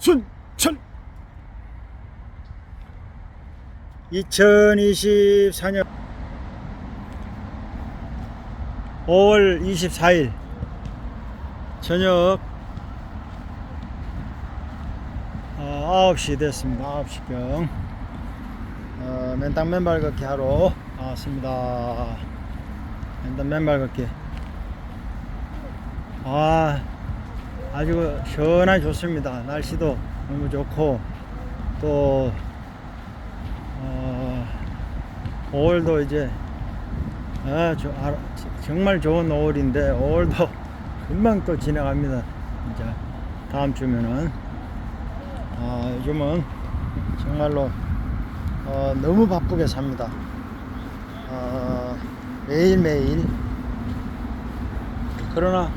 순천 2024년 5월 24일 저녁 어, 9시 됐습니다. 9시경 어, 맨땅 맨발 걷기 하러 나왔습니다. 맨땅 맨발 걷기 아 아주 시원하게 좋습니다. 날씨도 너무 좋고 또 어, 5월도 이제 아, 저, 아, 정말 좋은 5월인데 5월도 금방 또 지나갑니다. 진짜 다음 주면은 아, 요즘은 정말로 어, 너무 바쁘게 삽니다. 어, 매일매일 그러나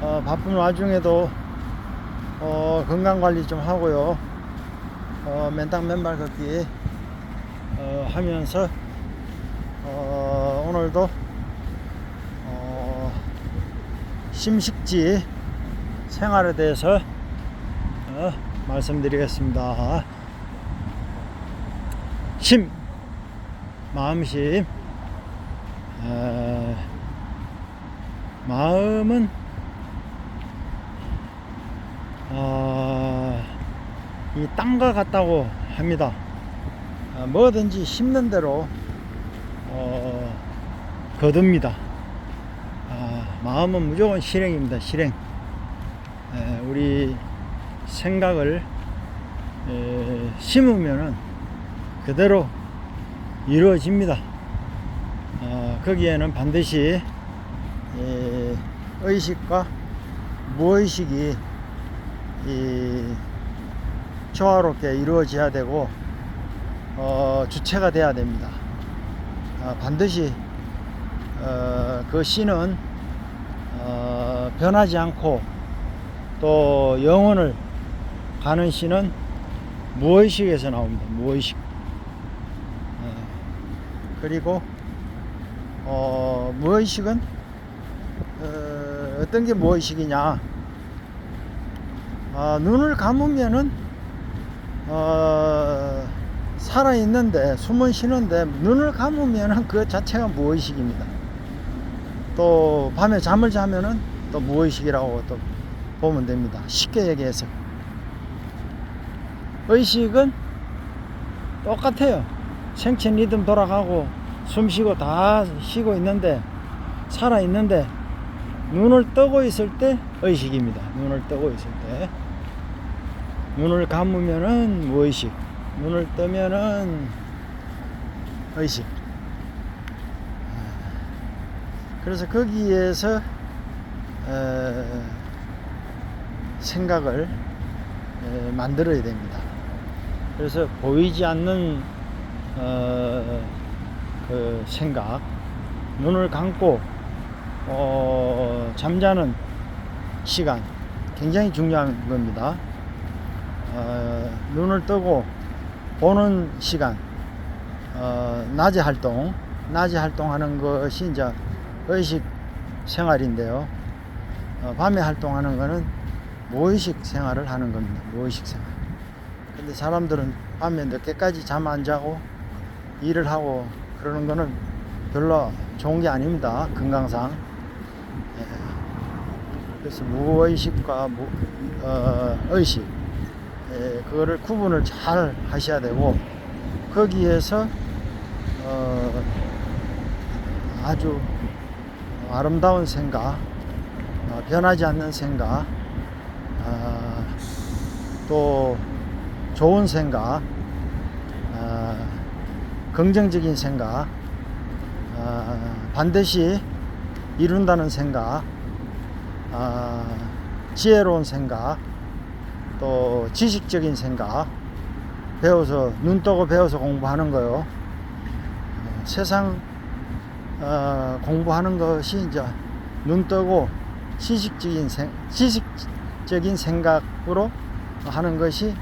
어, 바쁜 와중에도 어, 건강 관리 좀 하고요. 어, 맨땅 맨발 걷기 어, 하면서 어, 오늘도 어, 심식지 생활에 대해서 어, 말씀드리겠습니다. 심 마음심 어, 마음은 어, 이 땅과 같다고 합니다. 어, 뭐든지 심는 대로 어, 거둡니다. 아, 마음은 무조건 실행입니다. 실행. 에, 우리 생각을 에, 심으면은 그대로 이루어집니다. 어, 거기에는 반드시 에, 의식과 무의식이 이 조화롭게 이루어져야 되고 어, 주체가 돼야 됩니다. 어, 반드시 어, 그 씨는 어, 변하지 않고 또 영혼을 가는 씨는 무의식에서 나옵니다. 무의식. 어, 그리고 어, 무의식은 어, 어떤 게 무의식이냐? 아, 눈을 감으면은 어, 살아 있는데 숨은 쉬는데 눈을 감으면은 그 자체가 무의식입니다. 또 밤에 잠을 자면은 또 무의식이라고 또 보면 됩니다. 쉽게 얘기해서 의식은 똑같아요. 생체 리듬 돌아가고 숨 쉬고 다 쉬고 있는데 살아 있는데 눈을 뜨고 있을 때 의식입니다. 눈을 뜨고 있을 때 눈을 감으면은 무의식, 눈을 뜨면은 의식. 그래서 거기에서 에, 생각을 에, 만들어야 됩니다. 그래서 보이지 않는 어, 그 생각, 눈을 감고 어, 잠자는 시간 굉장히 중요한 겁니다. 어, 눈을 뜨고 보는 시간, 어, 낮에 활동, 낮에 활동하는 것이 이제 의식 생활인데요. 어, 밤에 활동하는 것은 무의식 생활을 하는 겁니다. 무의식 생활. 근데 사람들은 밤에 늦게까지 잠 안 자고 일을 하고 그러는 거는 별로 좋은 게 아닙니다. 건강상. 예. 그래서 무의식과 무, 어, 의식 예, 그거를 구분을 잘 하셔야 되고 거기에서 어, 아주 아름다운 생각, 어, 변하지 않는 생각, 아, 또 좋은 생각, 아, 긍정적인 생각, 아, 반드시 이룬다는 생각, 아, 지혜로운 생각, 또 지식적인 생각, 배워서 눈 뜨고 배워서 공부하는 거요. 어, 세상 어, 공부하는 것이 이제 눈 뜨고 지식적인 생, 지식적인 생각으로 하는 것이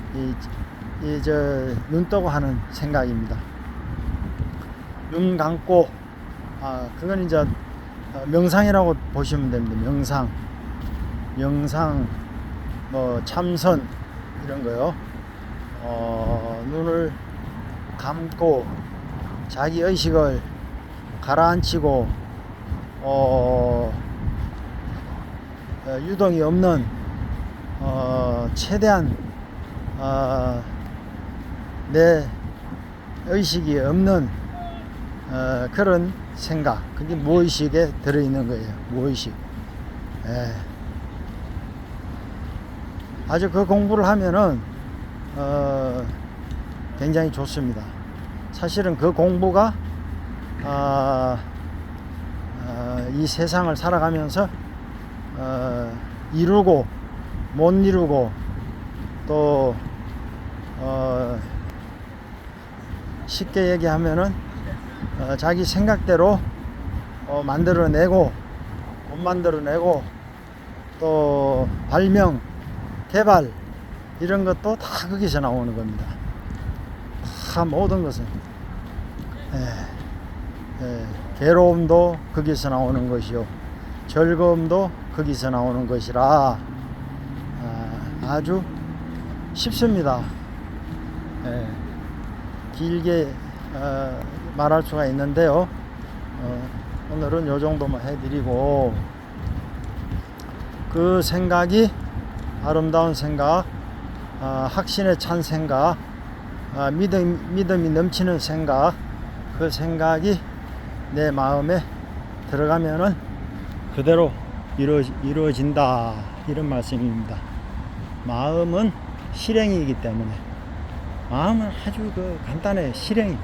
이저 눈 뜨고 하는 생각입니다. 눈 감고 아 그건 이제 어, 명상이라고 보시면 됩니다. 명상, 명상, 뭐 참선, 이런 거요. 어, 눈을 감고 자기 의식을 가라앉히고 어, 어, 유동이 없는 어, 최대한 어, 내 의식이 없는 어, 그런 생각 그게 무의식에 들어있는 거예요 무의식 예. 아주 그 공부를 하면은 어, 굉장히 좋습니다. 사실은 그 공부가 아, 어, 이 세상을 살아가면서 어, 이루고 못 이루고 또 어, 쉽게 얘기하면은 어, 자기 생각대로 어, 만들어내고 못 만들어내고 또 발명 개발 이런 것도 다 거기서 나오는 겁니다. 다 모든 것은 예, 예, 괴로움도 거기서 나오는 것이요 즐거움도 거기서 나오는 것이라 아, 주 쉽습니다. 예, 길게 어, 말할 수가 있는데요. 어, 오늘은 요 정도만 해드리고 그 생각이 아름다운 생각, 어, 확신에 찬 생각, 어, 믿음, 믿음이 넘치는 생각, 그 생각이 내 마음에 들어가면은 그대로 이루어, 이루어진다. 이런 말씀입니다. 마음은 실행이기 때문에. 마음은 아주 그 간단해 실행.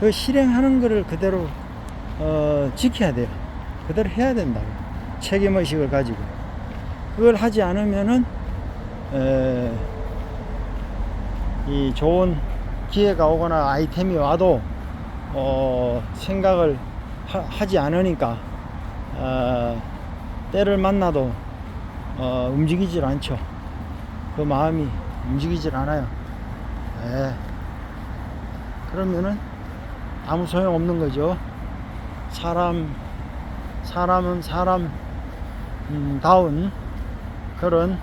그 실행하는 거를 그대로 어, 지켜야 돼요. 그대로 해야 된다고. 책임 의식을 가지고. 그걸 하지 않으면은 에, 이 좋은 기회가 오거나 아이템이 와도 어, 생각을 하, 지 않으니까 어, 때를 만나도 어, 움직이질 않죠 그 마음이 움직이질 않아요. 예. 그러면은 아무 소용 없는 거죠. 사람, 사람은 사람, 음, 다운 그런,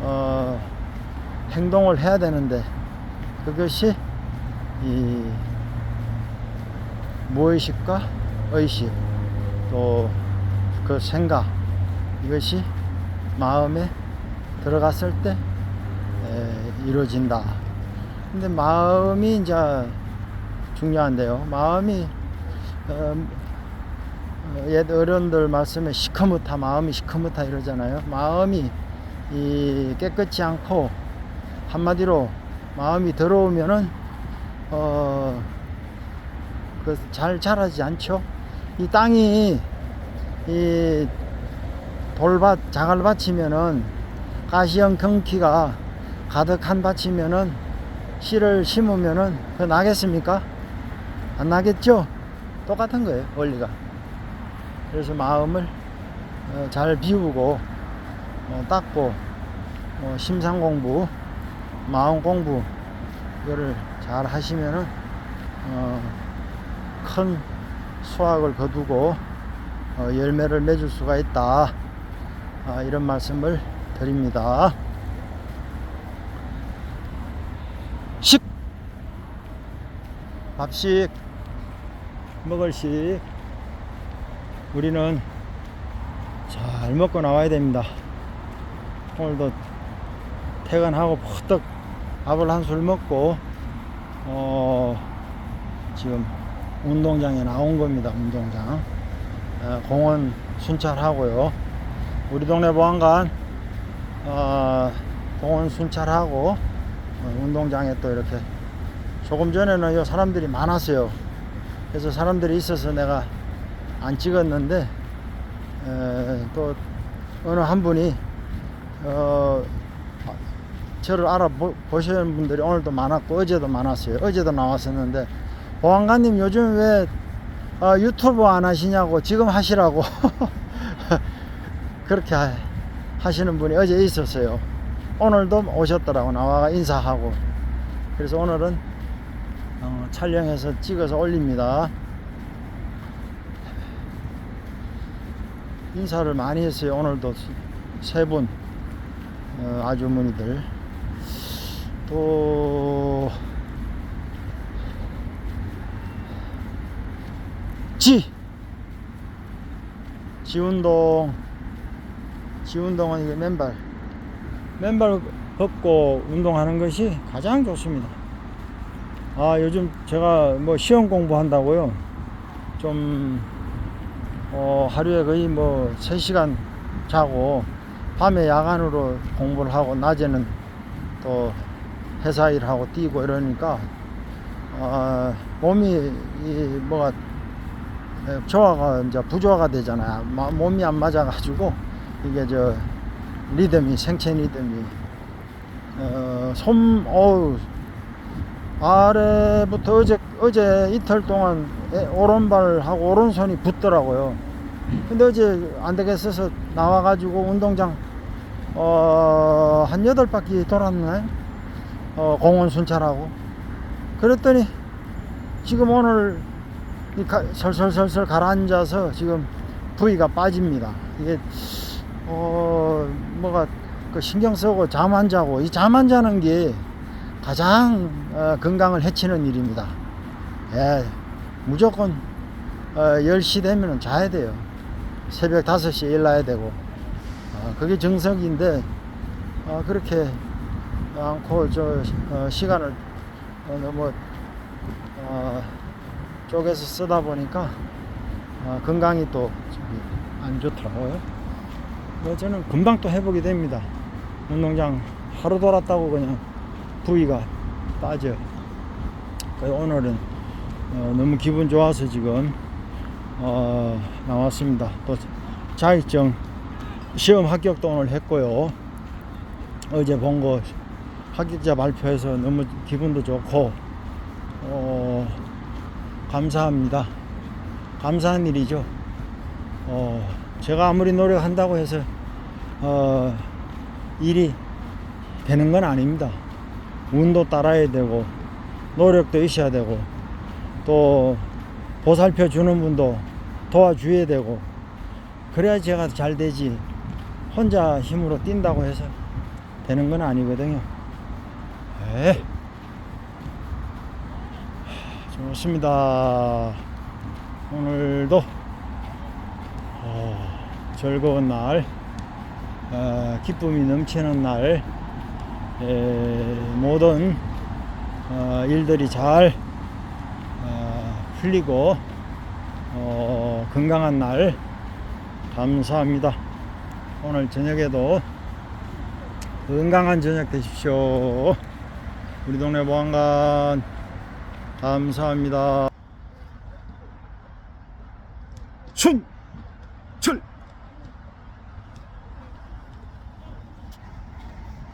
어, 행동을 해야 되는데 그것이 이 무의식과 의식 또 그 생각 이것이 마음에 들어갔을 때 에, 이루어진다. 근데 마음이 이제 중요한데요. 마음이 어, 옛 어른들 말씀에 시커멓다 마음이 시커멓다 이러잖아요. 마음이 이 깨끗지 않고 한마디로 마음이 더러우면은 어, 그잘 자라지 않죠. 이 땅이 이 돌밭 자갈밭이면은 가시형 경기가 가득한 밭이면은 씨를 심으면은 그 나겠습니까? 안 나겠죠? 똑같은 거예요, 원리가. 그래서 마음을 어, 잘 비우고 어, 닦고 어, 심상 공부, 마음 공부 이거를 잘 하시면은 어, 큰 수확을 거두고 어, 열매를 맺을 수가 있다. 아, 이런 말씀을 드립니다. 10 밥식 먹을 식 우리는 잘 먹고 나와야 됩니다. 오늘도 퇴근하고 퍼뜩 밥을 한 술 먹고 어 지금 운동장에 나온 겁니다. 운동장 어, 공원 순찰하고요. 우리 동네 보안관 어, 공원 순찰하고 어, 운동장에 또 이렇게 조금 전에는 요 사람들이 많았어요. 그래서 사람들이 있어서 내가 안 찍었는데 에, 또 어느 한 분이 어, 저를 알아보시는 분들이 오늘도 많았고 어제도 많았어요. 어제도 나왔었는데 보안관님 요즘 왜 어, 유튜브 안 하시냐고 지금 하시라고 그렇게 하- 하시는 분이 어제 있었어요. 오늘도 오셨더라고 나와 인사하고 그래서 오늘은 어, 촬영해서 찍어서 올립니다. 인사를 많이 했어요. 오늘도 세 분 어, 아주머니들 또 지! 지운동. 지운동은 이게 맨발. 맨발 걷고 운동하는 것이 가장 좋습니다. 아 요즘 제가 뭐 시험 공부한다고요. 좀 어, 하루에 거의 뭐 3시간 자고 밤에 야간으로 공부를 하고 낮에는 또 회사 일하고 뛰고 이러니까 아, 몸이 이 뭐가 에, 조화가 이제 부조화가 되잖아요. 마- 몸이 안 맞아가지고 이게 저 리듬이 생체 리듬이 어, 손 어우 아래부터 어제 어제 이틀 동안 에- 오른발하고 오른손이 붙더라고요. 근데 어제 안 되겠어서 나와가지고 운동장 어, 한 여덟 바퀴 돌았네. 어, 공원 순찰하고. 그랬더니 지금 오늘 설설설설 가라앉아서 지금 부위가 빠집니다. 이게 어 뭐가 그 신경 쓰고 잠 안 자고 이 잠 안 자는 게 가장 어, 건강을 해치는 일입니다. 예, 무조건 어, 10시 되면 자야 돼요. 새벽 5시에 일어나야 되고 어, 그게 정석인데 어, 그렇게 않고 저 어, 시간을 어, 너무 어, 쪼개서 쓰다 보니까 어, 건강이 또 안 좋더라고요. 뭐 저는 금방 또 회복이 됩니다. 운동장 하루 돌았다고 그냥 부위가 빠져. 그래서 오늘은 어, 너무 기분 좋아서 지금 어, 나왔습니다. 또 자격증 시험 합격도 오늘 했고요. 어제 본거 합격자 발표해서 너무 기분도 좋고 어, 감사합니다. 감사한 일이죠. 어, 제가 아무리 노력한다고 해서 어, 일이 되는 건 아닙니다. 운도 따라야 되고 노력도 있어야 되고 또 보살펴 주는 분도 도와줘야 되고 그래야 제가 잘 되지 혼자 힘으로 뛴다고 해서 되는 건 아니거든요. 에 좋습니다. 오늘도 어, 즐거운 날, 어, 기쁨이 넘치는 날, 에, 모든 어, 일들이 잘 어, 풀리고 어, 건강한 날 감사합니다. 오늘 저녁에도 건강한 저녁 되십시오. 우리 동네 보안관 감사합니다. 춘! 출!